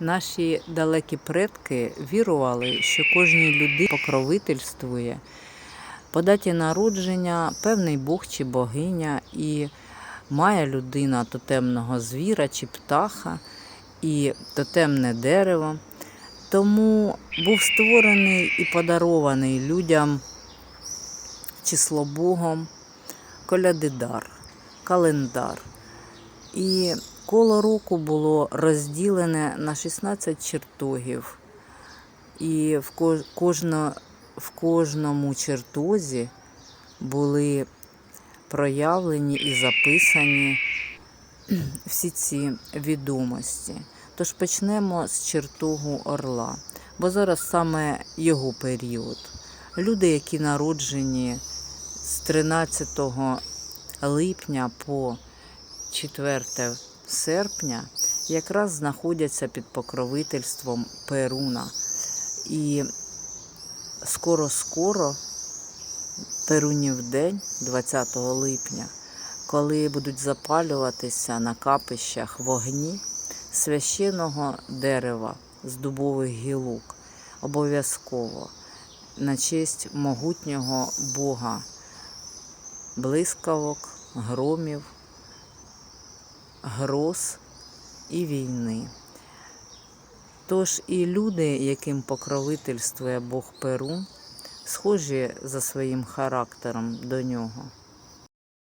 Наші далекі предки вірували, що кожній людині покровительствує по даті народження певний Бог чи богиня, і має людина тотемного звіра чи птаха, і тотемне дерево. Тому був створений і подарований людям число Богом колядидар, календар. І коло року було розділене на 16 чертогів. І в, кожно, в кожному чертозі були проявлені і записані всі ці відомості. Тож почнемо з чертогу орла, бо зараз саме його період. Люди, які народжені з 13 липня по 4 серпня, якраз знаходяться під покровительством Перуна. І скоро-скоро, Перунів день, 20 липня, коли будуть запалюватися на капищах вогні священного дерева з дубових гілок, обов'язково на честь могутнього Бога, блискавок, громів, гроз і війни. Тож і люди, яким покровительствує Бог Перу, схожі за своїм характером до нього.